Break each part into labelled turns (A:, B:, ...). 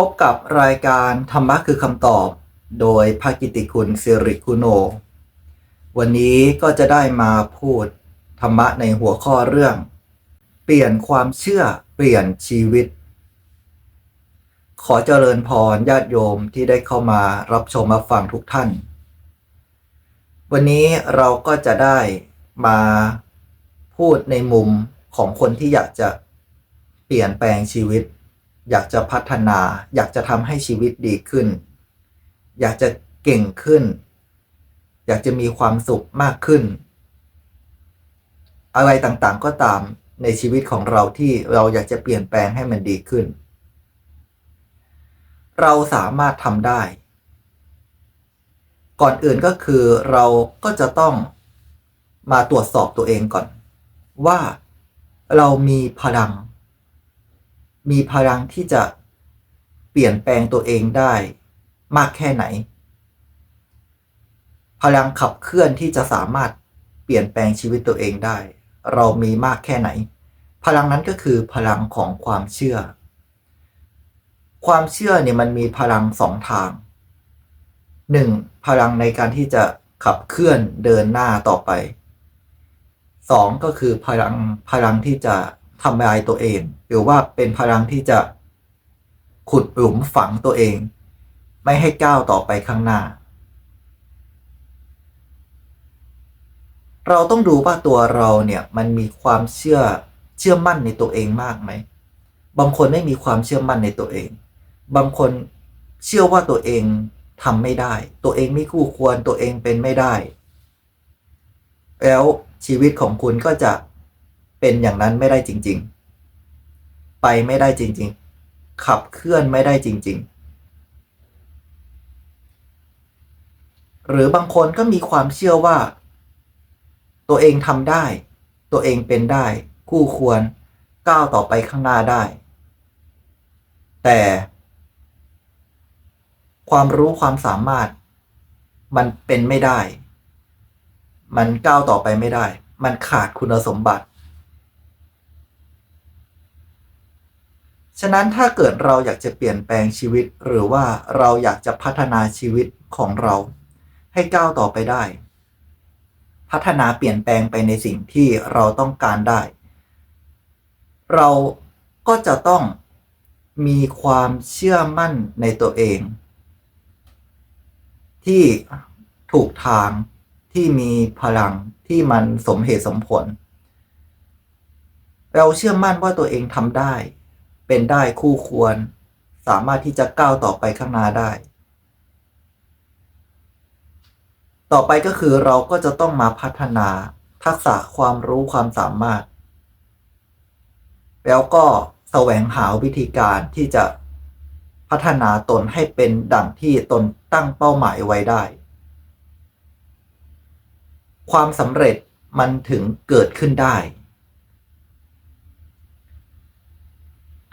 A: พบกับรายการธรรมะคือคำตอบ โดยภากิติคุณสิริคุโนวันนี้ก็จะได้มาพูดธรรมะในหัวข้อเรื่อง เปลี่ยนความเชื่อเปลี่ยนชีวิต ขอเจริญพรญาติโยมที่ได้เข้ามารับชมมาฟังทุกท่าน วันนี้เราก็จะได้มาพูดในมุมของคนที่อยากจะเปลี่ยนแปลงชีวิต อยากจะพัฒนา อยากจะทำให้ชีวิตดีขึ้น อยากจะเก่งขึ้น อยากจะมีความสุขมากขึ้น อะไรต่างๆก็ตามในชีวิตของเราที่เราอยากจะเปลี่ยนแปลงให้มันดีขึ้น เราสามารถทำได้ ก่อนอื่นก็คือเราก็จะต้องมาตรวจสอบตัวเองก่อน ว่าเรามีพลัง มีพลังที่จะเปลี่ยนแปลงตัวเองได้มากแค่ไหน พลังขับเคลื่อนที่จะสามารถเปลี่ยนแปลงชีวิตตัวเองได้ เรามีมากแค่ไหน พลังนั้นก็คือพลังของความเชื่อ ความเชื่อเนี่ยมันมีพลังสองทางหนึ่งพลังในการที่จะขับเคลื่อนเดินหน้าต่อไปสองก็คือพลังพลังที่จะ ทำลายตัวเอง หรือว่าเป็นพลังที่จะขุดหลุมฝังตัวเอง ไม่ให้ก้าวต่อไปข้างหน้า เราต้องดูว่าตัวเราเนี่ยมันมีความเชื่อเชื่อมั่นในตัวเองมากไหม บางคนไม่มีความเชื่อมั่นในตัวเอง บางคนเชื่อว่าตัวเองทำไม่ได้ ตัวเองไม่คู่ควรตัวเองเป็นไม่ได้ แล้วชีวิตของคุณก็จะ เป็นอย่างนั้นไม่ได้จริง ๆ ไปไม่ได้จริง ๆ ขับเคลื่อนไม่ได้จริง ๆ หรือบางคนก็มีความเชื่อว่า ตัวเองทำได้ ตัวเองเป็นได้ คู่ควรก้าวต่อไปข้างหน้าได้ แต่ ความรู้ความสามารถ มันเป็นไม่ได้ มันก้าวต่อไปไม่ได้ มันขาดคุณสมบัติ ฉะนั้นถ้าเกิดเราอยากจะเปลี่ยนแปลงชีวิต หรือว่าเราอยากจะพัฒนาชีวิตของเรา ให้ก้าวต่อไปได้ พัฒนาเปลี่ยนแปลงไปในสิ่งที่เราต้องการได้ เราก็จะต้องมีความเชื่อมั่นในตัวเอง ที่ถูกทางที่มีพลังที่มันสมเหตุสมผล เราเชื่อมั่นว่าตัวเองทำได้ เป็นได้คู่ควร สามารถที่จะก้าวต่อไปข้างหน้าได้ ต่อไปก็คือเราก็จะต้องมาพัฒนาทักษะความรู้ความสามารถ แล้วก็แสวงหาวิธีการที่จะพัฒนาตนให้เป็นดังที่ตนตั้งเป้าหมายไว้ได้ ความสำเร็จมันถึงเกิดขึ้นได้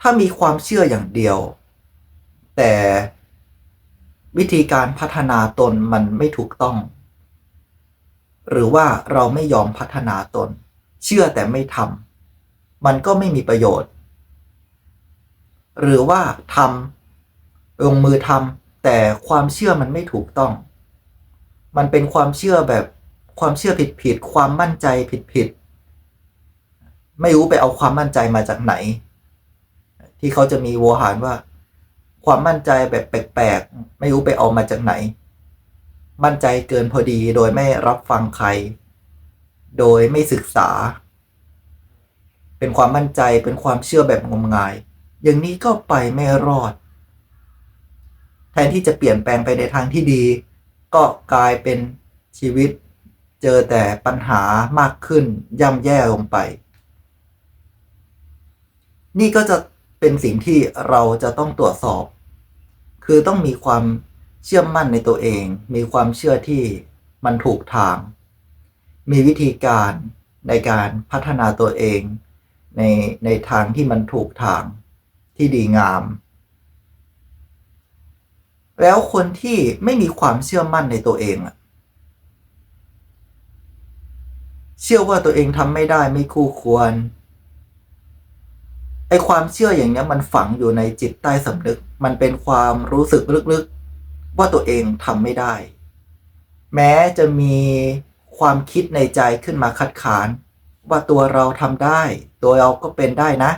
A: ถ้ามีความเชื่ออย่างเดียว แต่วิธีการพัฒนาตนมันไม่ถูกต้อง หรือว่าเราไม่ยอมพัฒนาตน เชื่อแต่ไม่ทำมันก็ไม่มีประโยชน์ หรือว่าทำลงมือทำแต่ความเชื่อมันไม่ถูกต้อง มันเป็นความเชื่อแบบความเชื่อผิดผิดความมั่นใจผิดผิดไม่รู้ไปเอาความมั่นใจมาจากไหน ที่เขาจะมีโวหารว่า ความมั่นใจแบบแปลกๆ ไม่รู้ไปเอามาจากไหน มั่นใจเกินพอดีโดยไม่รับฟังใคร โดยไม่ศึกษา เป็นความมั่นใจเป็นความเชื่อแบบงมงาย อย่างนี้ก็ไปไม่รอด แทนที่จะเปลี่ยนแปลงไปในทางที่ดี ก็กลายเป็นชีวิตเจอแต่ปัญหามากขึ้นย่ำแย่ลงไป นี่ก็จะ เป็นสิ่งที่เราจะต้องตรวจสอบ คือต้องมีความเชื่อมั่นในตัวเอง มีความเชื่อที่มันถูกทาง มีวิธีการในการพัฒนาตัวเอง ในในทางที่มันถูกทางที่ดีงาม แล้วคนที่ไม่มีความเชื่อมั่นในตัวเองอะเชื่อว่าตัวเองทำไม่ได้ไม่คู่ควร ไอความเชื่ออย่างเนี้ยมันฝังอยู่ในจิตใต้สำนึก มันเป็นความรู้สึกลึกๆ ว่าตัวเองทำไม่ได้ แม้จะมีความคิดในใจขึ้นมาคัดค้าน ว่าตัวเราทำได้ ตัวเราก็เป็นได้นะ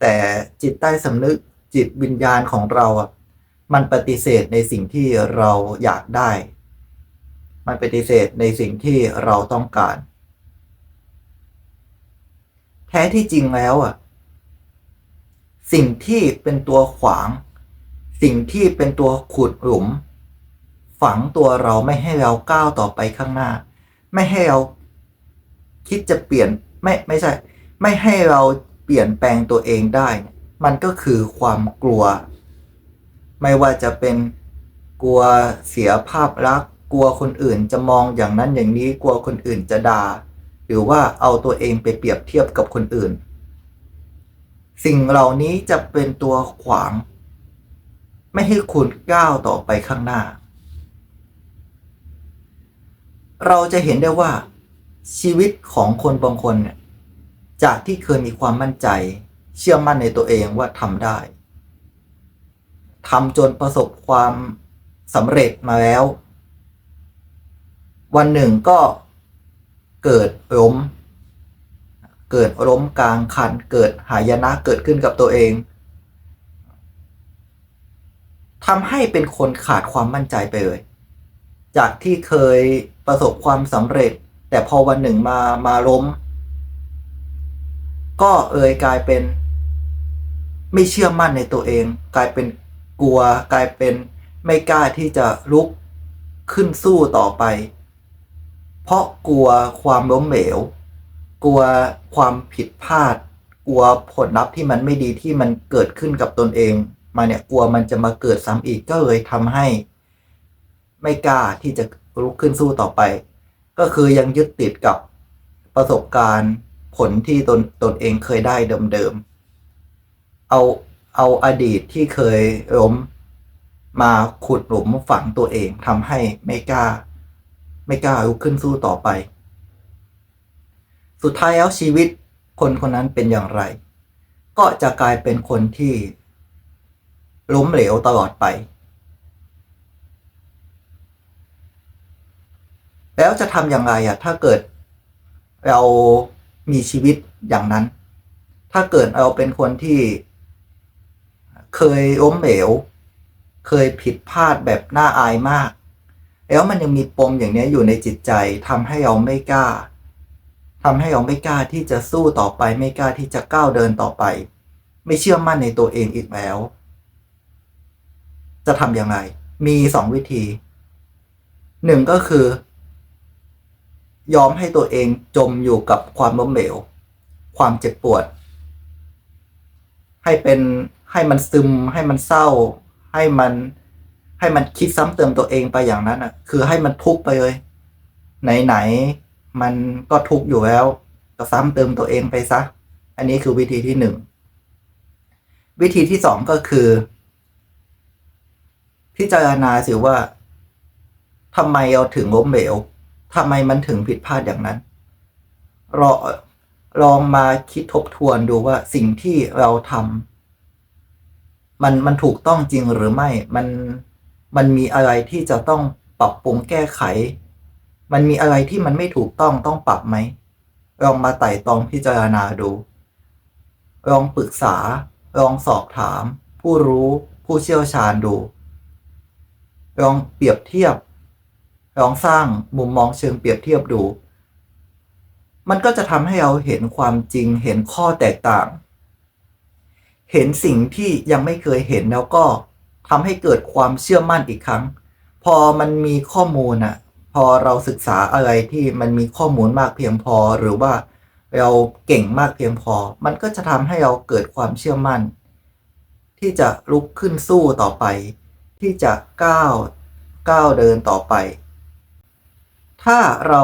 A: แต่จิตใต้สำนึกจิตวิญญาณของเราอะมันปฏิเสธในสิ่งที่เราอยากได้ มันปฏิเสธในสิ่งที่เราต้องการ แท้ที่จริงแล้วอะ สิ่งที่เป็นตัวขวาง สิ่งที่เป็นตัวขุดหลุม ฝังตัวเราไม่ให้เราก้าวต่อไปข้างหน้า ไม่ให้เราคิดจะเปลี่ยนไม่ไม่ใช่ ไม่ให้เราเปลี่ยนแปลงตัวเองได้ มันก็คือความกลัว ไม่ว่าจะเป็นกลัวเสียภาพลักษณ์กลัวคนอื่นจะมองอย่างนั้นอย่างนี้กลัวคนอื่นจะด่าหรือว่าเอาตัวเองไปเปรียบเทียบกับคนอื่น สิ่งเหล่านี้จะเป็นตัวขวาง ไม่ให้คุณก้าวต่อไปข้างหน้า เราจะเห็นได้ว่า ชีวิตของคนบางคนเนี่ยจากที่เคยมีความมั่นใจ เชื่อมั่นในตัวเองว่าทำได้ทำจนประสบความสำเร็จมาแล้ว วันหนึ่งก็เกิดล้ม เกิดล้มกลางคัน เกิดหายนะเกิดขึ้นกับตัวเองทำให้เป็นคนขาดความมั่นใจไปเลย จากที่เคยประสบความสำเร็จ แต่พอวันหนึ่งมามาล้ม ก็เอ่ยกลายเป็น ไม่เชื่อมั่นในตัวเอง กลายเป็นกลัว กลายเป็นไม่กล้าที่จะลุกขึ้นสู้ต่อไป เพราะกลัวความล้มเหลว กลัวความผิดพลาด กลัวผลลัพธ์ที่มันไม่ดีที่มันเกิดขึ้นกับตนเอง มาเนี่ยกลัวมันจะมาเกิดซ้ำอีกก็เลยทำให้ ไม่กล้าที่จะลุกขึ้นสู้ต่อไป ก็คือยังยึดติดกับประสบการณ์ผลที่ตนตนเองเคยได้เดิมๆเอาเอาอดีตที่เคยล้มมาขุดหลุมฝังตัวเองทำให้ไม่กล้า ไม่กล้าลุกขึ้นสู้ต่อไป สุดท้ายแล้วชีวิตคนคนนั้นเป็นอย่างไร ก็จะกลายเป็นคนที่ล้มเหลวตลอดไป แล้วจะทำอย่างไรอะถ้าเกิดเรามีชีวิตอย่างนั้น ถ้าเกิดเราเป็นคนที่เคยล้มเหลว เคยผิดพลาดแบบน่าอายมาก แล้วมันยังมีปมอย่างนี้อยู่ในจิตใจทำให้เราไม่กล้า ทำให้เราไม่กล้าที่จะสู้ต่อไป ไม่กล้าที่จะก้าวเดินต่อไป ไม่เชื่อมั่นในตัวเองอีกแล้ว จะทำย่างไรมีสองวิธีหนึ่งก็คือ ยอมให้ตัวเองจมอยู่กับความล้มเหลว ความเจ็บปวด ให้เป็นให้มันซึม ให้มันเศร้า ให้มันให้มันคิดซ้ำเติมตัวเองไปอย่างนั้นอะ คือให้มันทุกข์ไปเลย ไหนๆ มันก็ทุกข์อยู่แล้ว ก็ซ้ำเติมตัวเองไปซะ อันนี้คือวิธีที่หนึ่ง วิธีที่สองก็คือ พิจารณาสิว่าทำไมเราถึงล้มเหลวทำไมมันถึงผิดพลาดอย่างนั้นรอลองมาคิดทบทวนดูว่าสิ่งที่เราทำมันมันถูกต้องจริงหรือไม่ มันมันมีอะไรที่จะต้องปรับปรุงแก้ไข มันมีอะไรที่มันไม่ถูกต้องต้องปรับไหมลองมาไต่ตองพิจารณาดู ลองปรึกษา ลองสอบถาม ผู้รู้ผู้เชี่ยวชาญดู ลองเปรียบเทียบ ลองสร้างมุมมองเชิงเปรียบเทียบดู มันก็จะทำให้เราเห็นความจริงเห็นข้อแตกต่าง เห็นสิ่งที่ยังไม่เคยเห็นแล้วก็ทำให้เกิดความเชื่อมั่นอีกครั้ง พอมันมีข้อมูลอะ อเราศึกษาอะไรที่มันมีข้อมูลมากเพียงพอ หรือว่าเราเก่งมากเพียงพอ มันก็จะทำให้เราเกิดความเชื่อมั่น ที่จะลุกขึ้นสู้ต่อไป ที่จะก้าวก้าวเดินต่อไป ถ้าเรา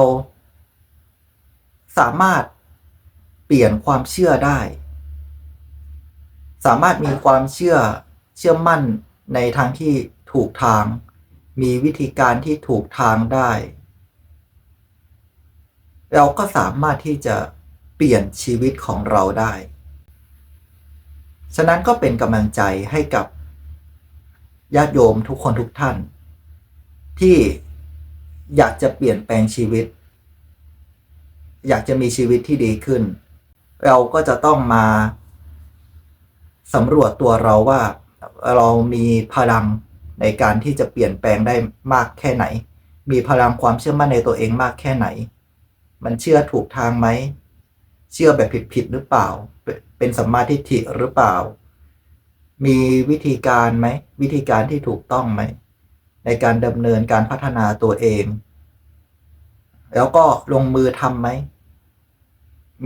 A: สามารถเปลี่ยนความเชื่อได้ สามารถมีความเชื่อเชื่อมั่นในทางที่ถูกทาง มีวิธีการที่ถูกทางได้ เราก็สามารถที่จะเปลี่ยนชีวิตของเราได้ ฉะนั้นก็เป็นกำลังใจให้กับญาติโยมทุกคนทุกท่าน ที่อยากจะเปลี่ยนแปลงชีวิต อยากจะมีชีวิตที่ดีขึ้น เราก็จะต้องมาสำรวจตัวเราว่าเรามีพลัง ในการที่จะเปลี่ยนแปลงได้มากแค่ไหน มีพลังความเชื่อมั่นในตัวเองมากแค่ไหน มันเชื่อถูกทางไหม เชื่อแบบผิดๆหรือเปล่า เป็นสัมมาทิฏฐิหรือเปล่า มีวิธีการไหม วิธีการที่ถูกต้องไหม ในการดำเนินการพัฒนาตัวเอง แล้วก็ลงมือทำไหม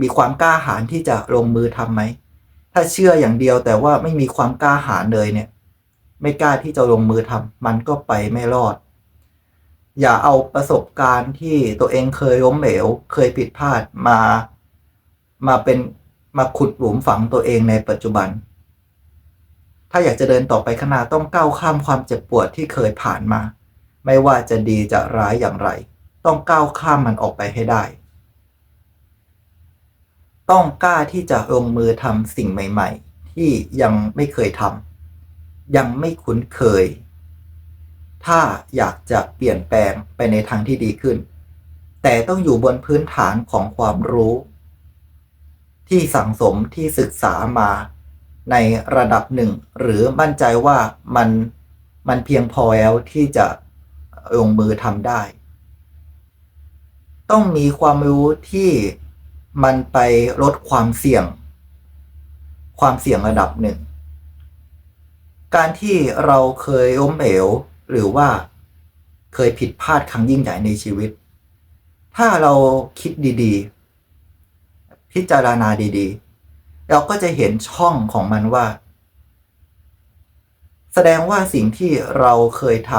A: มีความกล้าหาญที่จะลงมือทำไหม ถ้าเชื่ออย่างเดียวแต่ว่าไม่มีความกล้าหาญเลยเนี่ย ไม่กล้าที่จะลงมือทำมันก็ไปไม่รอด อย่าเอาประสบการณ์ที่ตัวเองเคยล้มเหลว เคยผิดพลาดมา มาเป็นมาขุดหลุมฝังตัวเองในปัจจุบัน ถ้าอยากจะเดินต่อไปข้างหน้าต้องก้าวข้ามความเจ็บปวดที่เคยผ่านมา ไม่ว่าจะดีจะร้ายอย่างไร ต้องก้าวข้ามมันออกไปให้ได้ ต้องกล้าที่จะลงมือทำสิ่งใหม่ ๆ ที่ยังไม่เคยทำ ยังไม่คุ้นเคย ถ้าอยากจะเปลี่ยนแปลงไปในทางที่ดีขึ้น แต่ต้องอยู่บนพื้นฐานของความรู้ ที่สังสมที่ศึกษามาในระดับหนึ่ง หรือมั่นใจว่ามันมันเพียงพอแล้วที่จะลงมือทำได้ ต้องมีความรู้ที่มันไปลดความเสี่ยง ความเสี่ยงระดับหนึ่ง การที่เราเคยล้มเหลวหรือว่าเคยผิดพลาดครั้งยิ่งใหญ่ในชีวิต ถ้าเราคิดดีๆ พิจารณาดีๆ เราก็จะเห็นช่องของมันว่า แสดงว่าสิ่งที่เราเคยท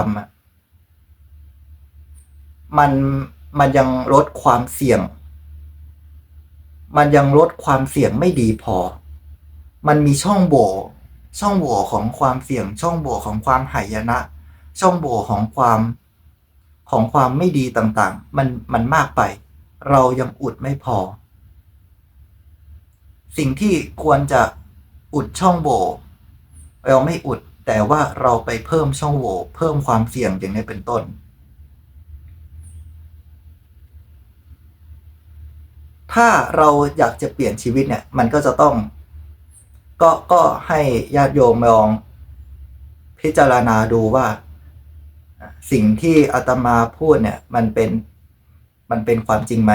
A: ำมันมันยังลดความเสี่ยง มันยังลดความเสี่ยงไม่ดีพอ มันมีช่องโหว่ ช่องโหว่ของความเสี่ยง ช่องโหว่ของความหายนะ ช่องโหว่ของความของความไม่ดีต่างๆ มันมันมากไป เรายังอุดไม่พอ สิ่งที่ควรจะอุดช่องโหว่เราไม่อุดแต่ว่าเราไปเพิ่มช่องโหว่เพิ่มความเสี่ยงอย่างนี้เป็นต้น ถ้าเราอยากจะเปลี่ยนชีวิตเนี่ย มันก็จะต้อง ก็ก็ให้ญาติโยมลองพิจารณาดูว่า สิ่งที่อาตมาพูดเนี่ย มันเป็นมันเป็นความจริงไหม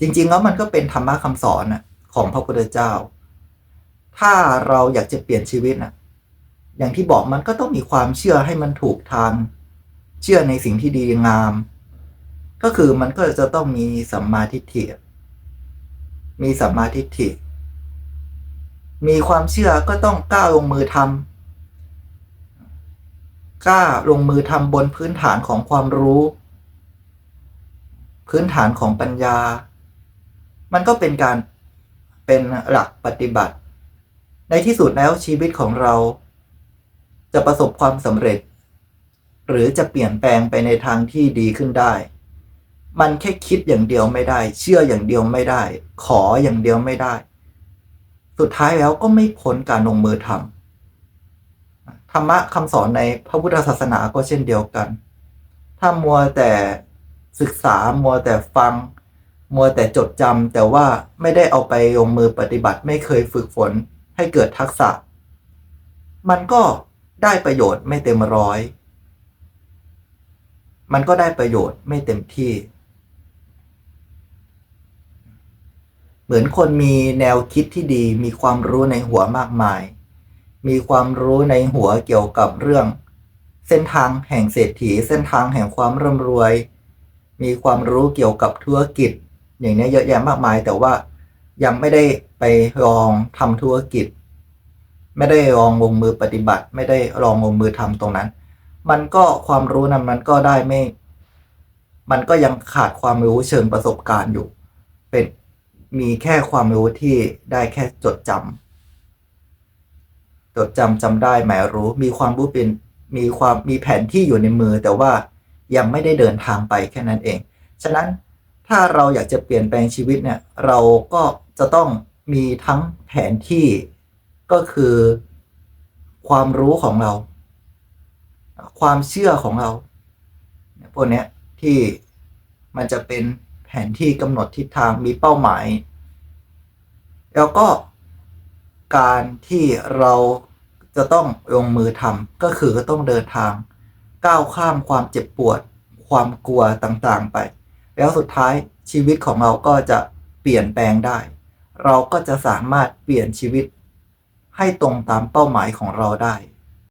A: จริง ๆ แล้วมันก็เป็นธรรมะคำสอนของพระพุทธเจ้า ถ้าเราอยากจะเปลี่ยนชีวิตนะอย่างที่บอกมันก็ต้องมีความเชื่อให้มันถูกทาง เชื่อในสิ่งที่ดีงาม ก็คือมันก็จะต้องมีสัมมาทิฏฐิมีสัมมาทิฏฐิ มีความเชื่อก็ต้องกล้าลงมือทำกล้าลงมือทำบนพื้นฐานของความรู้ พื้นฐานของปัญญา มันก็เป็นการเป็นหลักปฏิบัติ ในที่สุดแล้วชีวิตของเรา จะประสบความสำเร็จ หรือจะเปลี่ยนแปลงไปในทางที่ดีขึ้นได้ มันแค่คิดอย่างเดียวไม่ได้ เชื่ออย่างเดียวไม่ได้ ขออย่างเดียวไม่ได้ สุดท้ายแล้วก็ไม่พ้นการลงมือทำธรรมะคำสอนในพระพุทธศาสนาก็เช่นเดียวกัน ถ้ามัวแต่ศึกษามัวแต่ฟัง มัวแต่จดจำแต่ว่าไม่ได้เอาไปลงมือปฏิบัติไม่เคยฝึกฝนให้เกิดทักษะ มันก็ได้ประโยชน์ไม่เต็มร้อย มันก็ได้ประโยชน์ไม่เต็มที่ เหมือนคนมีแนวคิดที่ดี มีความรู้ในหัวมากมาย มีความรู้ในหัวเกี่ยวกับเรื่อง เส้นทางแห่งเศรษฐี เส้นทางแห่งความร่ำรวย มีความรู้เกี่ยวกับธุรกิจ อย่างนี้เยอะแยะมากมาย แต่ว่ายังไม่ได้ไปลองทำธุรกิจ ไม่ได้ลองลงมือปฏิบัติ ไม่ได้ลองลงมือทำตรงนั้น มันก็ความรู้นั้นมันก็ได้ไม่ มันก็ยังขาดความรู้เชิงประสบการณ์อยู่ เป็น มีแค่ความรู้ที่ได้แค่จดจำจดจำจำได้หมายรู้ มีความรู้เป็นมีความมีแผนที่อยู่ในมือ แต่ว่ายังไม่ได้เดินทางไปแค่นั้นเอง ฉะนั้นถ้าเราอยากจะเปลี่ยนแปลงชีวิตเนี่ย เราก็จะต้องมีทั้งแผนที่ก็คือความรู้ของเรา ความเชื่อของเราพวกเนี้ยที่มันจะเป็น แผนที่กำหนดทิศทางมีเป้าหมาย แล้วก็การที่เราจะต้องลงมือทำก็คือก็ต้องเดินทาง ก้าวข้ามความเจ็บปวด ความกลัวต่างๆไป แล้วสุดท้ายชีวิตของเราก็จะเปลี่ยนแปลงได้ เราก็จะสามารถเปลี่ยนชีวิตให้ตรงตามเป้าหมายของเราได้